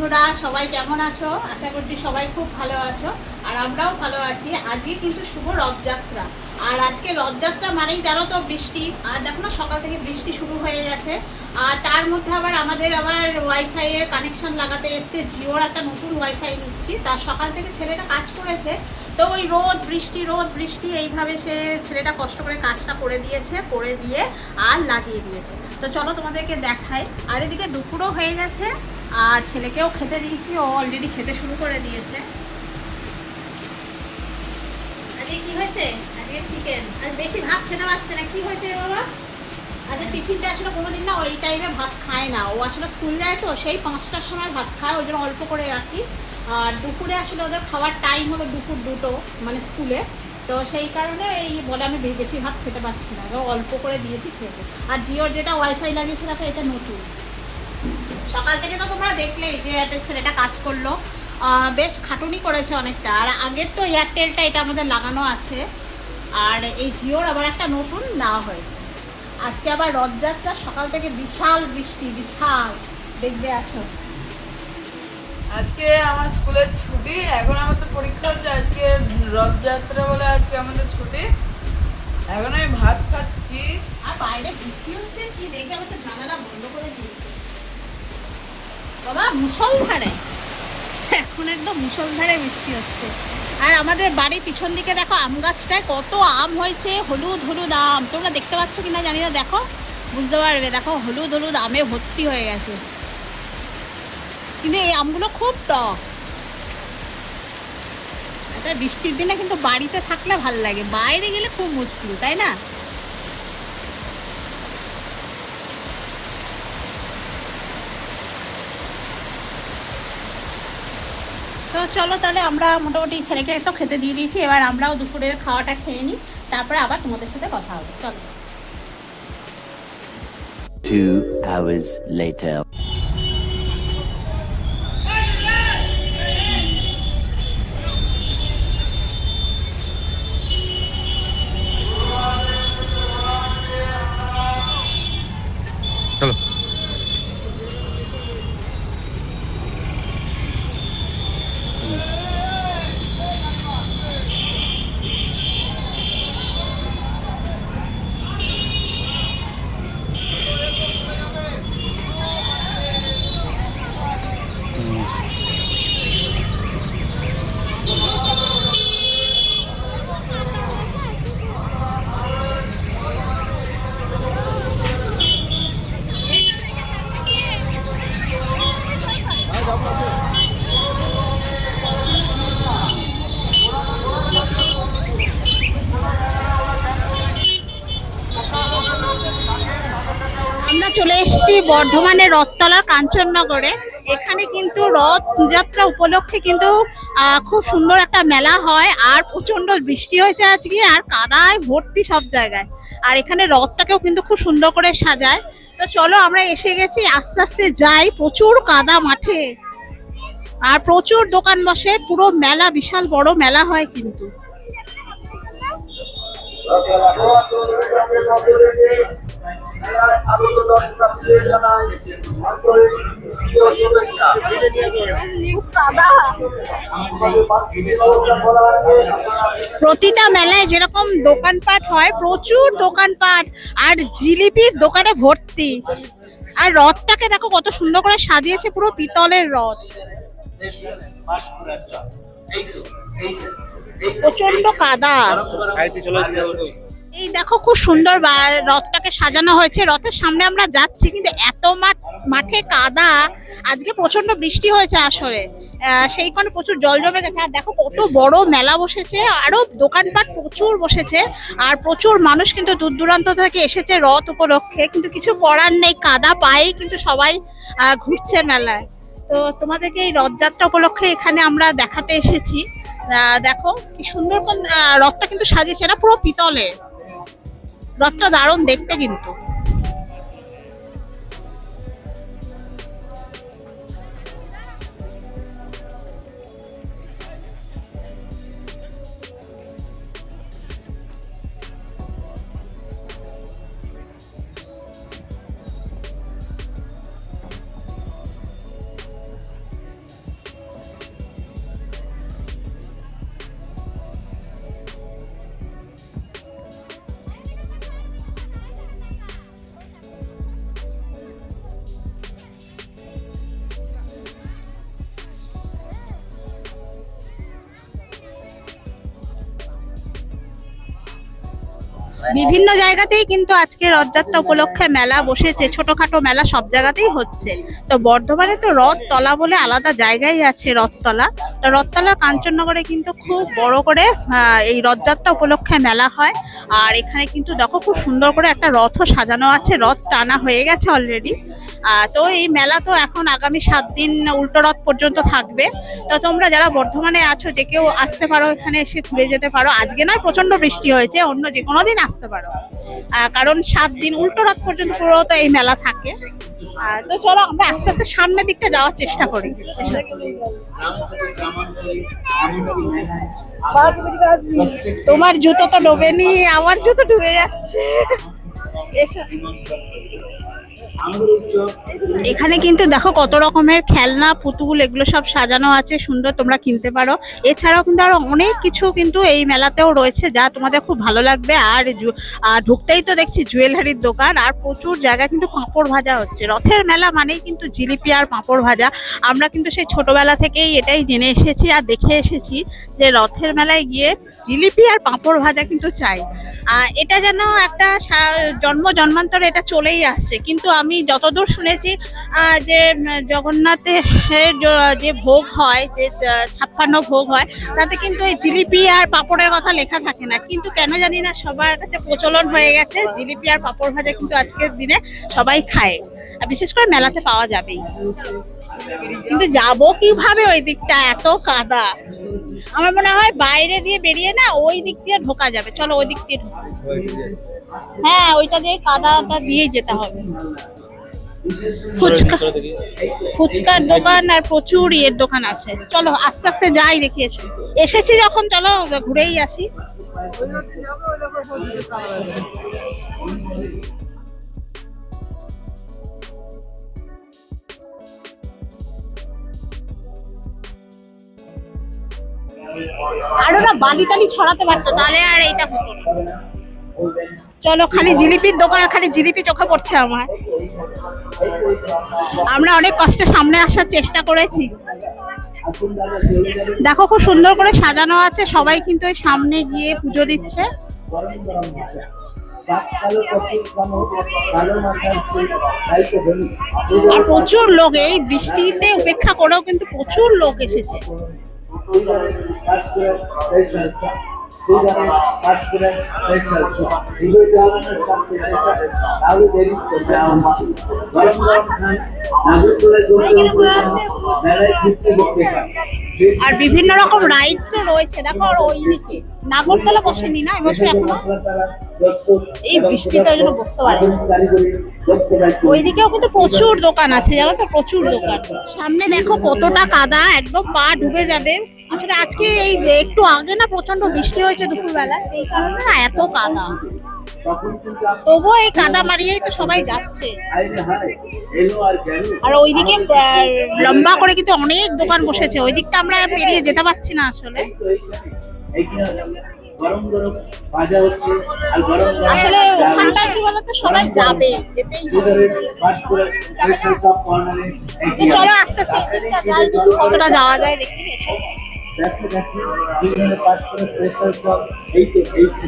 বন্ধুরা, সবাই কেমন আছো? আশা করছি সবাই খুব ভালো আছো, আর আমরাও ভালো আছি। আজকে কিন্তু শুভ রথযাত্রা। আর আজকে রথযাত্রা মানেই জানো তো বৃষ্টি। আর দেখো না, সকাল থেকে বৃষ্টি শুরু হয়ে গেছে। আর তার মধ্যে আবার আমাদের আবার ওয়াইফাই এর কানেকশন লাগাতে এসছে। জিওর একটা নতুন ওয়াইফাই নিচ্ছি। তার সকাল থেকে ছেলেটা কাজ করেছে। তো ওই রোদ, বৃষ্টি রোদ, বৃষ্টি, এইভাবে সে ছেলেটা কষ্ট করে কাজটা করে দিয়েছে, করে দিয়ে আর লাগিয়ে দিয়েছে। তো চলো তোমাদেরকে দেখাই। আর এদিকে দুপুরও হয়ে গেছে। আর ছেলেকেও খেতে দিয়েছি ও অলরেডি খেতে শুরু করে দিয়েছে। আজকে কি হয়েছে? আজকে চিকেন আর বেশি ভাত খেতে পারছে না। কি হয়েছে বাবা? আচ্ছা টিফিনটা আসলে কোনোদিন না ওই টাইমে ভাত খায় না। ও আসলে স্কুল যায় তো সেই পাঁচটার সময় ভাত খায় ওই জন্য অল্প করে রাখি। আর দুপুরে আসলে ওদের খাওয়ার টাইম হলো দুপুর দুটো মানে স্কুলে তো সেই কারণে এই বলে আমি বেশি ভাত খেতে পারছি না। অল্প করে দিয়েছি খেতে আর জিওর যেটা ওয়াইফাই লাগিয়েছিল তো এটা নতুন। সকাল থেকে তো তোমরা দেখলেই যে একটা ছেলেটা কাজ করল। বেশ খাটুনি করেছে অনেকটা। আর আগের তো এয়ারটেলটা এটা আমাদের লাগানো আছে। আর এই জিওর আবার একটা নতুন নেওয়া হয়েছে। আজকে আবার রথযাত্রা সকাল থেকে বিশাল বৃষ্টি বিশাল। দেখবে আসো আজকে আমার স্কুলের ছুটি এখন আমার তো পরীক্ষা হচ্ছে। আজকে রথযাত্রা বলে আজকে আমাদের ছুটি। এখন আমি ভাত খাচ্ছি। আর বাইরে বৃষ্টি হচ্ছে কি দেখে আমার তো জানালা বন্ধ করে দিয়েছে। বাবা, মুসলধারে। এখন একদম মুসলধারে বৃষ্টি হচ্ছে। আর আমাদের বাড়ির পিছন দিকে দেখো আম গাছটায় কত আম হয়েছে, হলুদ হলুদ আম। তোমরা দেখতে পাচ্ছ কিনা জানি না, দেখো? বুঝতে পারবে, দেখো, হলুদ হলুদ আমে ভর্তি হয়ে গেছে। কিন্তু এই আমগুলো খুব টক। বৃষ্টির দিনে কিন্তু বাড়িতে থাকলে ভালো লাগে, বাইরে গেলে খুব মুশকিল, তাই না? চলো তাহলে আমরা মোটামুটি ছেলেকে তো খেতে দিয়ে দিয়েছি এবার আমরাও দুপুরের খাওয়াটা খেয়ে নিই তারপরে আবার তোমাদের সাথে কথা হবে। চলো। Two hours later. চলো। চলে এসেছি বর্ধমানের রথতলার কাঞ্চননগরে। এখানে কিন্তু রথযাত্রা উপলক্ষে কিন্তু খুব সুন্দর একটা মেলা হয় আর প্রচণ্ড বৃষ্টি হয়েছে আজকে আর কাদায় ভর্তি সব জায়গায়। আর এখানে রথটাকেও কিন্তু খুব সুন্দর করে সাজায়। তো চলো আমরা এসে গেছি, আস্তে আস্তে যাই প্রচুর কাদা মাঠে। আর প্রচুর দোকান বসে, পুরো মেলা, বিশাল বড় মেলা হয় কিন্তু। প্রতিটা মেলায় যেরকম দোকানপাট হয়, প্রচুর দোকানপাট, আর জিলিপির দোকানে ভর্তি। আর রথটাকে দেখো কত সুন্দর করে সাজিয়েছে পুরো পিতলের রথ। প্রচণ্ড কাদা সাইডে চলে যাব কাদা। এই দেখো খুব সুন্দর রথটাকে সাজানো হয়েছে। রথের সামনে আমরা যাচ্ছি কিন্তু এত মাঠ কাদা। আজকে প্রচণ্ড বৃষ্টি হয়েছে আসলে আহ, সেই কারণে প্রচুর জল জমে গেছে। আর দেখো কত বড় মেলা বসেছে। আরও দোকানপাট প্রচুর বসেছে। আর প্রচুর মানুষ কিন্তু দূর দূরান্ত থেকে এসেছে রথ উপলক্ষে। কিন্তু কিছু করার নেই কাদা পায়ে কিন্তু সবাই ঘুরছে মেলায়। তো তোমাদেরকে এই রথযাত্রা উপলক্ষে এখানে আমরা দেখাতে এসেছি। দেখো কি সুন্দর রথটা কিন্তু সাজিয়েছে না, পুরো পিতলে রথটা দারুণ দেখতে কিন্তু। বিভিন্ন জায়গাতেই কিন্তু আজকে রথযাত্রা উপলক্ষে মেলা বসেছে, ছোটখাটো মেলা সব জায়গাতেই হচ্ছে। তো বর্ধমানে তো রথতলা বলে আলাদা জায়গায় আছে রথতলা। তো রথতলার কাঞ্চননগরে কিন্তু খুব বড় করে এই রথযাত্রা উপলক্ষে মেলা হয়। আর এখানে কিন্তু দেখো খুব সুন্দর করে একটা রথও সাজানো আছে, রথ টানা হয়ে গেছে অলরেডি তো এই মেলা তো এখন আগামী সাত দিন উল্টো রথ পর্যন্ত থাকবে। তো তোমরা যারা বর্ধমানে আছো, যে কেউ আসতে পারো এখানে এসে ঘুরে যেতে পারো। আজকে নয় প্রচণ্ড বৃষ্টি হয়েছে, অন্য যে কোনো দিন আসতে পারো। কারণ সাত দিন উল্টো রথ পর্যন্ত পুরো তো এই মেলা থাকে। তো চলো আমরা আস্তে আস্তে সামনের দিকটা যাওয়ার চেষ্টা করি। তোমার জুতো তো ডোবেনি, আমার জুতো ডুবে যাচ্ছে। এসো। এখানে কিন্তু দেখো কত রকমের খেলনা, পুতুল, এগুলো সব সাজানো আছে, সুন্দর তোমরা কিনতে পারো। এছাড়াও কিন্তু আরও অনেক কিছু কিন্তু এই মেলাতেও রয়েছে যা তোমাদের খুব ভালো লাগবে। আর ঢুকতেই তো দেখছি জুয়েলারির দোকান, আর প্রচুর জায়গায় কিন্তু পাঁপড় ভাজা হচ্ছে। রথের মেলা মানেই কিন্তু জিলিপি আর পাঁপড় ভাজা। আমরা কিন্তু সেই ছোটবেলা থেকেই এটাই জেনে এসেছি আর দেখে এসেছি যে রথের মেলায় গিয়ে জিলিপি আর পাঁপড় ভাজা কিন্তু চাই। এটা যেন একটা জন্ম জন্মান্তরে এটা চলেই আসছে। কিন্তু আমি যতদূর শুনেছি যে জগন্নাথের যে ভোগ হয়, যে ছাপ্পান্ন ভোগ হয়, তাতে কিন্তু এই জিলিপি আর পাঁপড়ের কথা লেখা থাকে না। কিন্তু কেন জানি না সবার কাছে প্রচলন হয়ে গেছে, জিলিপি আর পাঁপড় ভাজা কিন্তু আজকের দিনে সবাই খায়। আর বিশেষ করে মেলাতে পাওয়া যাবেই। কিন্তু যাব কীভাবে ওই দিকটা? এত কাদা। আমার মনে হয় বাইরে দিয়ে বেরিয়ে না ওই দিক দিয়ে ঢোকা যাবে। চলো ওই দিক দিয়ে ঢোকা। হ্যাঁ ওইটা দিয়ে কাদাটা দিয়ে যেতে হবে। ফুচকা ফুচকার দোকান আর প্রচুর ইয়ের দোকান আছে। চলো, আস্তে আস্তে যাই দেখি এসো। এসেছি যখন, চলো ঘুরেই আসি। আরও না বালি টালি ছড়াতে পারতো, তাহলে আর এইটা হতো না। চলো, খালি জিলিপির দোকান, খালি জিলিপি চোখে পড়ছে আমার। আমরা অনেক কষ্টে সামনে আসার চেষ্টা করেছি। দেখো, খুব সুন্দর করে সাজানো আছে। সবাই কিন্তু এই সামনে গিয়ে পুজো দিচ্ছে। আর প্রচুর লোক, এই বৃষ্টিতে উপেক্ষা করেও কিন্তু প্রচুর লোক এসেছে। আর বিভিন্ন রকম রাইডসও রয়েছে। দেখো, আর ওই ওইদিকে নাগরদোলা বসেনি না, এবছর এখনও? এই বৃষ্টিতে ওই জন্য বসতে পারে ওইদিকেও কিন্তু প্রচুর দোকান আছে, জানো তো? প্রচুর দোকান। সামনে দেখো কতটা কাদা, একদম পা ডুবে যাবে। আসলে আজকে এই একটু আগে না প্রচণ্ড বৃষ্টি হয়েছে দুপুরবেলা, সেই কারণে না এত কাদা। তবুও এই কাদা মারিয়েই তো সবাই যাচ্ছে। আর ওইদিকে লম্বা করে কিন্তু অনেক দোকান বসেছে ওই দিকটা আমরা পেরিয়ে যেতে পারছি না আসলে। আসলে ওখানটায় কি বলতো, সবাই যাবে, যেতেই চলো আস্তে আস্তে কতটা যাওয়া যায়, দেখি। দেখো দেখো, বিভিন্ন কাপ এই তো এই তো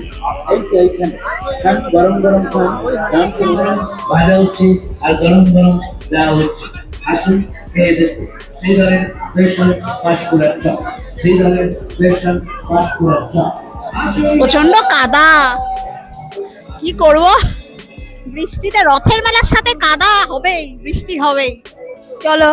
এই তো এইখানে। খান গরম গরম খান গরম, ভাজা হচ্ছে, আর গরম গরম দেওয়া হচ্ছে। আসুন, খেয়ে সেই চপ। সেই চপ। প্রচণ্ড কাদা। কি করব? বৃষ্টিতে রথের মেলার সাথে কাদা হবেই, বৃষ্টি হবেই। চলো।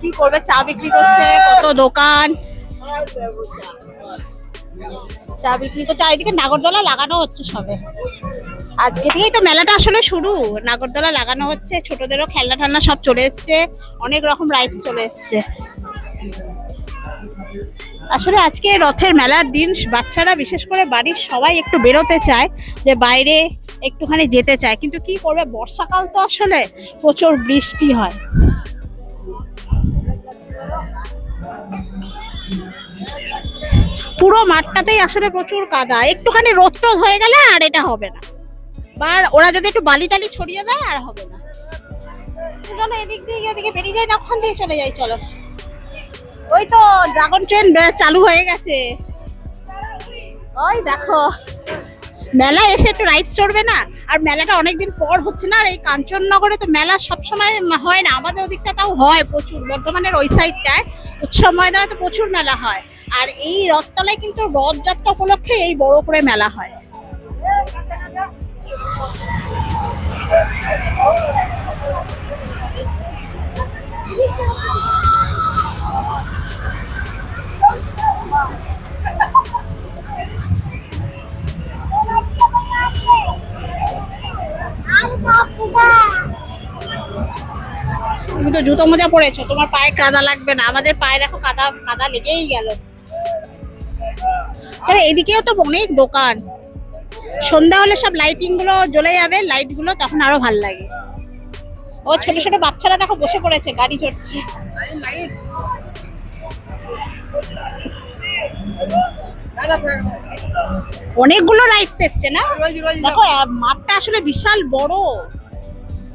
কি করবে? চা বিক্রি করছে কত দোকান? চা বিক্রি করছে, আর এদিকে নাগরদোলা লাগানো হচ্ছে সবে। আজকে থেকেই তো মেলাটা আসলে শুরু। নাগরদোলা লাগানো হচ্ছে, ছোটদেরও খেলনা টেলনা সব চলে এসছে, অনেক রকম রাইডস চলে এসছে। আসলে আজকে রথের মেলার দিন, বাচ্চারা বিশেষ করে বাড়ির সবাই একটু বেরোতে চায়, যে বাইরে একটুখানি যেতে চায়। কিন্তু কি করবে? বর্ষাকাল তো আসলে প্রচুর বৃষ্টি হয়। পুরো মাঠটাতেই আসলে প্রচুর কাদা। একটুখানি রোদ টোদ হয়ে গেলে আর এটা হবে না। বা ওরা যদি একটু বালি টালি ছড়িয়ে দেয়, আর হবে না। চলো এদিক দিয়ে ওদিকে বেরিয়ে যাই, না ওখান দিয়ে চলে যাই, চলো। ওই তো ড্রাগন ট্রেন চালু হয়ে গেছে। ওই দেখো। মেলা এসে একটু রাইড চড়বে না? আর মেলাটা অনেকদিন পর হচ্ছে না, আর এই কাঞ্চননগরে তো মেলা সবসময় হয় না। আমাদের ওদিকটা তাও হয় প্রচুর। বর্ধমানের ওই সাইডটায় উৎসব ময়দানে তো প্রচুর মেলা হয়। আর এই রথতলায় কিন্তু রথযাত্রা উপলক্ষে এই বড় করে মেলা হয়। তুমি তো জুতো মোজা পরেছো, তোমার পায়ে কাদা লাগবে না। আমাদের পায়ে দেখো কাদা কাদা লেগেই গেল। আরে, এদিকেও তো অনেক দোকান। সন্ধ্যা হলে সব লাইটিংগুলো জ্বলে যাবে লাইটগুলো তখন আরও ভালো লাগে। ও, ছোট ছোট বাচ্চারা দেখো বসে পড়েছে, গাড়ি চড়ছে। অনেকগুলো রাইডস এসছে না? দেখো মাঠটা আসলে বিশাল বড়।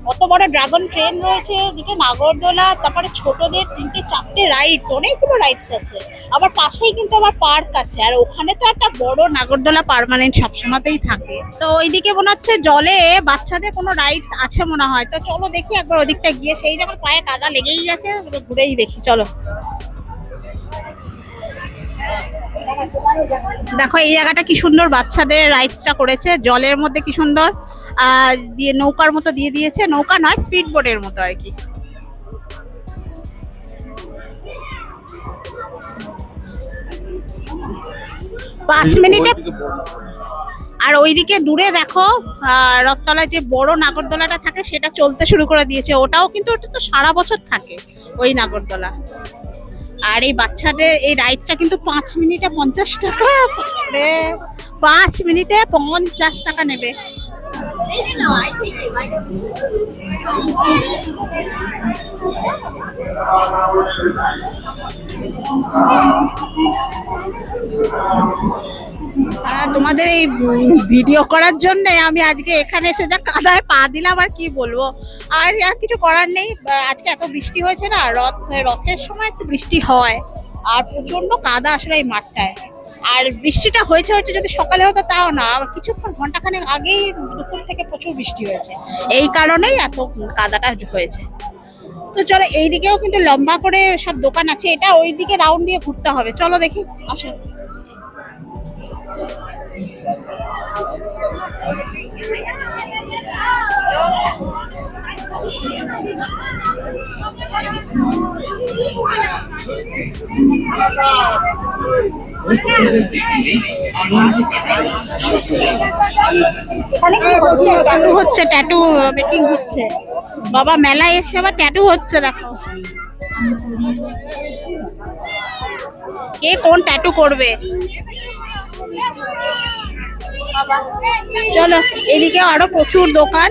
কত বড় ড্রাগন ট্রেন রয়েছে, এদিকে নাগরদোলা, তারপরে ছোটদের তিনটে চারটে রাইডস অনেকগুলো রাইডস আছে। আবার পাশেই কিন্তু আমার পার্ক আছে। আর ওখানে তো একটা বড় নাগরদোলা পার্মানেন্ট সবসময়তেই থাকে। তো ওইদিকে মনে হচ্ছে জলে বাচ্চাদের কোনো রাইডস আছে মনে হয়। তো চলো দেখি একবার ওদিকটা গিয়ে। সেই যখন পায়ে কাদা লেগেই গেছে ঘুরেই দেখি। চলো। দেখো এই জায়গাটা কি সুন্দর বাচ্চাদের রাইডসটা করেছে। জলের মধ্যে কি সুন্দর দিয়ে নৌকার মতো দিয়ে দিয়েছে। নৌকা নয় স্পিড বোটের মতো আর কি। পাঁচ মিনিটে আর ওইদিকে দূরে দেখো রথতলায় যে বড় নাগরদোলাটা থাকে সেটা চলতে শুরু করে দিয়েছে। ওটাও কিন্তু ওটা তো সারা বছর থাকে ওই নাগরদোলা। আর এই বাচ্চাদের এই রাইডটা কিন্তু পাঁচ মিনিটে পঞ্চাশ টাকা পাঁচ মিনিটে পঞ্চাশ টাকা নেবে। তোমাদের এই ভিডিও করার জন্য আমি আজকে এখানে এসে যা কাদায় পা দিলাম আর কি বলব। আর আর কিছু করার নেই। আজকে এত বৃষ্টি হয়েছে না, রথ, রথের সময় একটু বৃষ্টি হয়। আর প্রচণ্ড কাদা আসলে এই মাঠটায়। আর বৃষ্টিটা হয়েছে হয়েছে যদি সকালে হতো তাও না। কিছুক্ষণ ঘন্টাখানেক আগেই দুপুর থেকে প্রচুর বৃষ্টি হয়েছে। এই কারণেই এত কাদাটা হয়েছে। তো চলো, এইদিকেও কিন্তু লম্বা করে সব দোকান আছে। এটা ওইদিকে রাউন্ড দিয়ে ঘুরতে হবে। চলো দেখি, আসো। এখানে কি হচ্ছে? ট্যাটু হচ্ছে ট্যাটু মেকিং হচ্ছে। বাবা, মেলায় এসে আবার ট্যাটু হচ্ছে, দেখো। কে কোন ট্যাটু করবে? চলো, এদিকে আরও প্রচুর দোকান।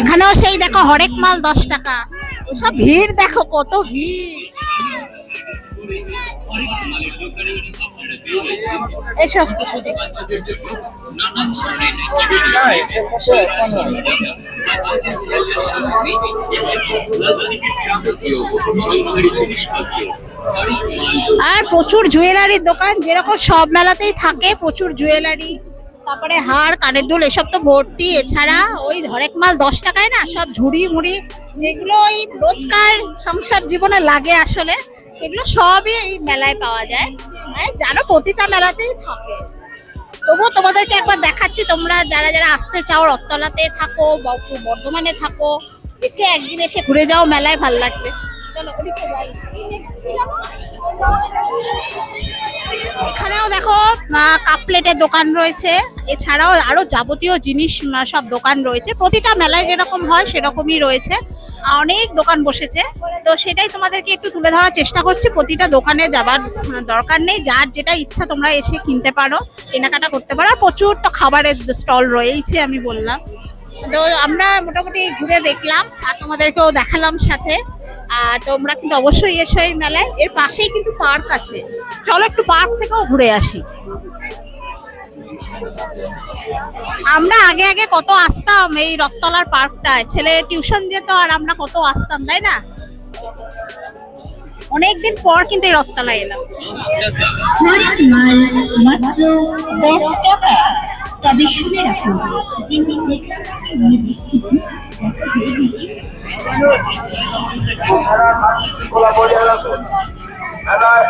এখানেও সেই দেখো, হরেক মাল দশ টাকা। সব ভিড় দেখো, কত ভিড়। আর প্রচুর জুয়েলারির দোকান, যেরকম সব মেলাতেই থাকে, প্রচুর জুয়েলারি, তারপরে হার, কানের দুল, এসব তো ভর্তি। এছাড়া ওই হরেক মাল দশ টাকায় না, সব ঝুড়ি মুড়ি, যেগুলো ওই রোজকার সংসার জীবনে লাগে আসলে, সেগুলো সবই এই মেলায় পাওয়া যায়। জানো প্রতিটা মেলাতেই থাকে। তবুও তোমাদেরকে একবার দেখাচ্ছি তোমরা যারা যারা আসতে চাও রথতলাতে থাকো বর্ধমানে থাকো এসে একদিন এসে ঘুরে যাও মেলায় ভালো লাগবে। এখানেও দেখো আহ, কাপ প্লেটের দোকান রয়েছে। এছাড়াও আরও যাবতীয় জিনিস সব দোকান রয়েছে। প্রতিটা মেলায় যেরকম হয় সেরকমই রয়েছে। অনেক দোকান বসেছে। তো সেটাই তোমাদেরকে একটু তুলে ধরার চেষ্টা করছি। প্রতিটা দোকানে যাবার দরকার নেই। যার যেটা ইচ্ছা তোমরা এসে কিনতে পারো, কেনাকাটা করতে পারো। আর প্রচুর তো খাবারের স্টল রয়েছে আমি বললাম। তো আমরা মোটামুটি ঘুরে দেখলাম আর তোমাদেরকেও দেখালাম সাথে। আর তোমরা কিন্তু অবশ্যই এসো এই মেলায়। এর পাশেই কিন্তু পার্ক আছে। চলো একটু পার্ক থেকেও ঘুরে আসি। আমরা আগে আগে কত আসতাম এই রথতলার পার্কটায়। ছেলে টিউশন যেত আর আমরা কত আসতাম তাই না? অনেকদিন পর কিন্তু এই রথতলায় এলাম। মাত্র দশ টাকা তবে শুনে রাখুন যিনি হয়ে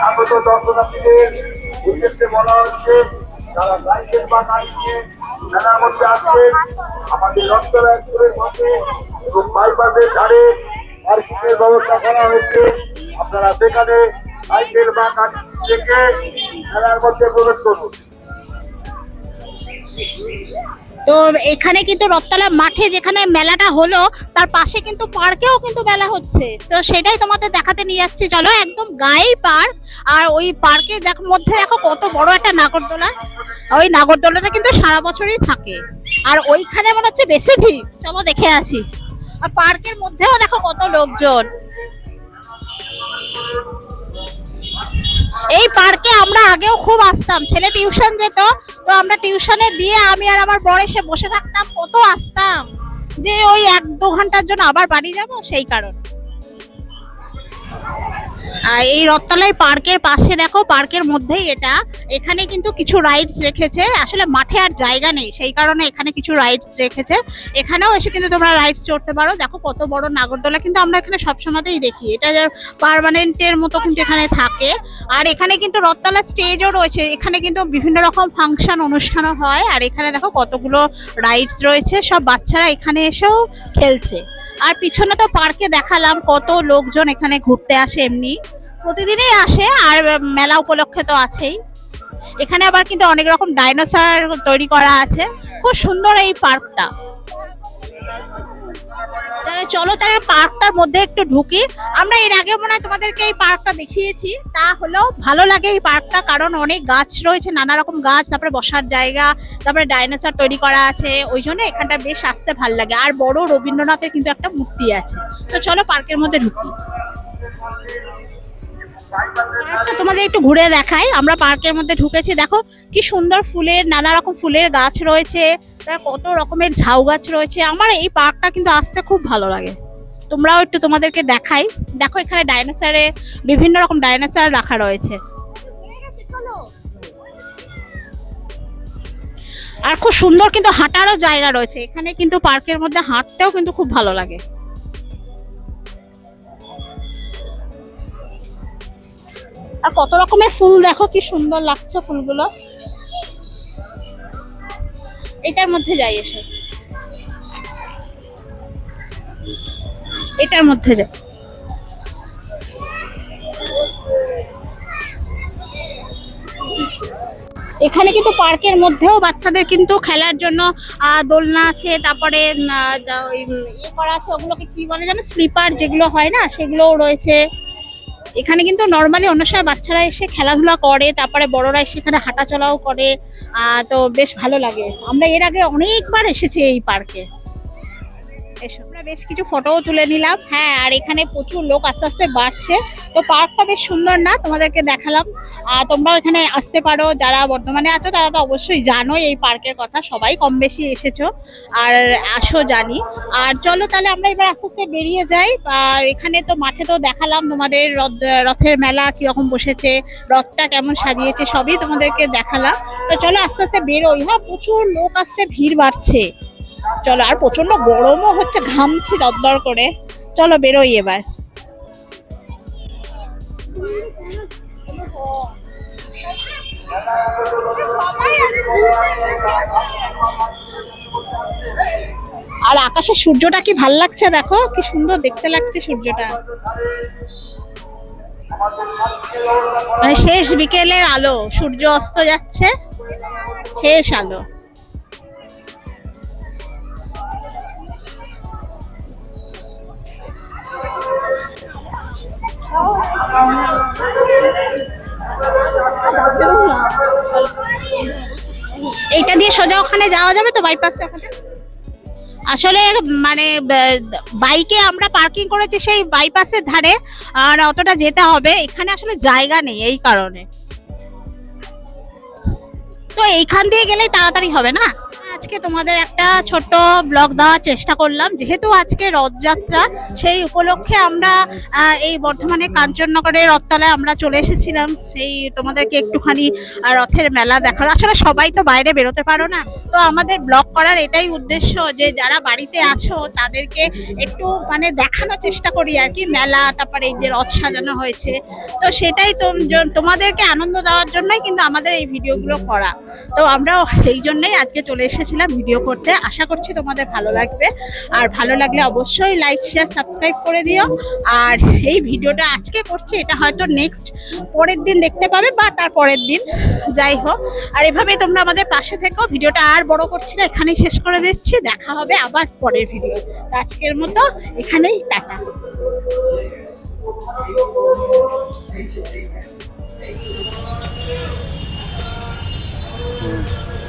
আগত দর্শনার্থীদের উদ্দেশ্যে বলা হচ্ছে লাইসেন্স বা গাড়ি নিয়ে মেলার মধ্যে আসবেন আমাদের রক্তরা একপুরের মধ্যে এবং বাইপাসের ধারে পার্কিংয়ের ব্যবস্থা করা হয়েছে। আপনারা সেখানে সাইকেল বা গাড়ি থেকে মেলার মধ্যে প্রবেশ করুন। তো এখানে কিন্তু রথতলা মাঠে যেখানে মেলাটা হলো, তার পাশে কিন্তু পার্কেও কিন্তু মেলা হচ্ছে। তো সেটাই তোমাদের দেখাতে নিয়ে যাচ্ছি। চলো একদম গায়ের পার্ক। আর ওই পার্কে দেখো, মধ্যে দেখো কত বড় একটা নাগরদোলা। ওই নাগরদোলাটা কিন্তু সারা বছরই থাকে। আর ওইখানে মনে হচ্ছে বেশি ভিড়। চলো দেখে আসি। আর পার্কের মধ্যেও দেখো কত লোকজন। এই পার্কে আমরা আগেও খুব আসতাম। ছেলে টিউশন যেত তো আমরা টিউশনে দিয়ে আমি আর আমার বর এসে বসে থাকতাম কত আসতাম। যে ওই এক দু ঘণ্টার জন্য আবার বাড়ি যাব সেই কারণ। আর এই রথতলায় পার্কের পাশে দেখো, পার্কের মধ্যেই এটা। এখানে কিন্তু কিছু রাইডস রেখেছে। আসলে মাঠে আর জায়গা নেই, সেই কারণে এখানে কিছু রাইডস রেখেছে। এখানেও এসে কিন্তু তোমরা রাইডস চড়তে পারো। দেখো কত বড় নাগরদোলা, কিন্তু আমরা এখানে সবসময়তেই দেখি। এটা পার্মানেন্টের মতো কিন্তু এখানে থাকে। আর এখানে কিন্তু রথতলা স্টেজও রয়েছে। এখানে কিন্তু বিভিন্ন রকম ফাংশন অনুষ্ঠানও হয়। আর এখানে দেখো কতগুলো রাইডস রয়েছে। সব বাচ্চারা এখানে এসেও খেলছে। আর পিছনে তো পার্কে দেখালাম কত লোকজন এখানে ঘুরতে আসে এমনি। প্রতিদিনই আসে, আর মেলা উপলক্ষে তো আছেই। এখানে আবার কিন্তু অনেক রকম ডাইনোসর তৈরি করা আছে। খুব সুন্দর এই পার্কটা। তাহলে চলো তাহলে পার্কটার মধ্যে একটু ঢুকি। আমরা এর আগে মনে হয় তোমাদেরকে এই পার্কটা দেখিয়েছি। তা হলো ভালো লাগে এই পার্কটা, কারণ অনেক গাছ রয়েছে, নানা রকম গাছ, তারপরে বসার জায়গা, তারপরে ডাইনোসর তৈরি করা আছে। ওই জন্য এখানটা বেশ আসতে ভালো লাগে। আর বড় রবীন্দ্রনাথের কিন্তু একটা মূর্তি আছে। তো চলো পার্কের মধ্যে ঢুকি। পার্কটা তোমাদের একটু ঘুরে দেখাই। আমরা পার্কের মধ্যে ঢুকেছি। দেখো কি সুন্দর ফুলের, নানা রকম ফুলের গাছ রয়েছে। কত রকমের ঝাউ গাছ রয়েছে। আমার এই পার্কটা কিন্তু আসতে খুব ভালো লাগে। তোমরাও একটু তোমাদেরকে দেখাই। দেখো এখানে ডাইনোসরে বিভিন্ন রকম ডাইনোসর রাখা রয়েছে। আর খুব সুন্দর কিন্তু হাঁটারও জায়গা রয়েছে। এখানে কিন্তু পার্কের মধ্যে হাঁটতেও কিন্তু খুব ভালো লাগে। আর কত রকমের ফুল দেখো, কি সুন্দর লাগছে ফুলগুলো। এটার মধ্যে যাই এসে। এটার মধ্যে যাই। এখানে কিন্তু পার্কের মধ্যেও বাচ্চাদের কিন্তু খেলার জন্য দোলনা আছে, তারপরে ইয়ে করা আছে, ওগুলোকে কি বলে জানো? স্লিপার যেগুলো হয় না, সেগুলোও রয়েছে। এখানে কিন্তু নর্মালি অন্য সময় বাচ্চারা এসে খেলাধুলা করে, তারপরে বড়রা এসে এখানে হাঁটাচলাও করে তো বেশ ভালো লাগে। আমরা এর আগে অনেকবার এসেছি এই পার্কে এসো। আমরা বেশ কিছু ফটোও তুলে নিলাম। হ্যাঁ আর এখানে প্রচুর লোক আস্তে আস্তে বাড়ছে। তো পার্কটা বেশ সুন্দর না? তোমাদেরকে দেখালাম। আর তোমরাও এখানে আসতে পারো। যারা বর্তমানে আছো, তারা তো অবশ্যই জানোই এই পার্কের কথা। সবাই কম বেশি এসেছ। আর আসো জানি। আর চলো তাহলে আমরা এবার আস্তে আস্তে বেরিয়ে যাই। আর এখানে তো মাঠে তো দেখালাম তোমাদের রথ রথের মেলা কীরকম বসেছে, রথটা কেমন সাজিয়েছে, সবই তোমাদেরকে দেখালাম। তো চলো আস্তে আস্তে বেরোই। হ্যাঁ প্রচুর লোক আসছে, ভিড় বাড়ছে। চলো, আর প্রচণ্ড গরমও হচ্ছে, ঘামছি দরদর করে। চলো, বেরোই এবার। আর আকাশে সূর্যটা কি ভালো লাগছে দেখো? কি সুন্দর দেখতে লাগছে সূর্যটা। মানে শেষ বিকেলের আলো, সূর্য অস্ত যাচ্ছে, শেষ আলো। এইটা দিয়ে সোজা ওখানে যাওয়া যাবে তো বাইপাসে ওখানে? আসলে মানে বাইকে আমরা পার্কিং করেছি সেই বাইপাসের ধারে, আর অতটা যেতে হবে। এখানে আসলে জায়গা নেই এই কারণে। তো এইখান দিয়ে গেলেই তাড়াতাড়ি হবে না? আজকে তোমাদের একটা ছোট্ট ব্লগ দেওয়ার চেষ্টা করলাম। যেহেতু আজকে রথযাত্রা, সেই উপলক্ষে আমরা এই বর্ধমানে কাঞ্চননগরের রথতলায় আমরা চলে এসেছিলাম। এই তোমাদেরকে একটুখানি রথের মেলা দেখার। আসলে সবাই তো বাইরে বেরোতে পারো না। তো আমাদের ব্লগ করার এটাই উদ্দেশ্য যে, যারা বাড়িতে আছো, তাদেরকে একটু মানে দেখানোর চেষ্টা করি আর কি। মেলা, তারপরে এই যে রথ সাজানো হয়েছে। তো সেটাই তোম- তোমাদেরকে আনন্দ দেওয়ার জন্যই কিন্তু আমাদের এই ভিডিওগুলো করা। তো আমরাও সেই জন্যই আজকে চলে এসেছিলাম ভিডিও করতে। আশা করছি তোমাদের ভালো লাগবে। আর ভালো লাগলে অবশ্যই লাইক শেয়ার সাবস্ক্রাইব করে দিও। আর এই ভিডিওটা আজকে করছি, এটা হয়তো নেক্সট পরের দিন দেখতে পাবে বা তার পরের দিন। যাই হোক, আর এভাবে তোমরা আমাদের পাশে থেকো। ভিডিওটা আর বড় করছি না, এখানেই শেষ করে দিচ্ছি। দেখা হবে আবার পরের ভিডিও আজকের মতো এখানেই টাটা। হুম।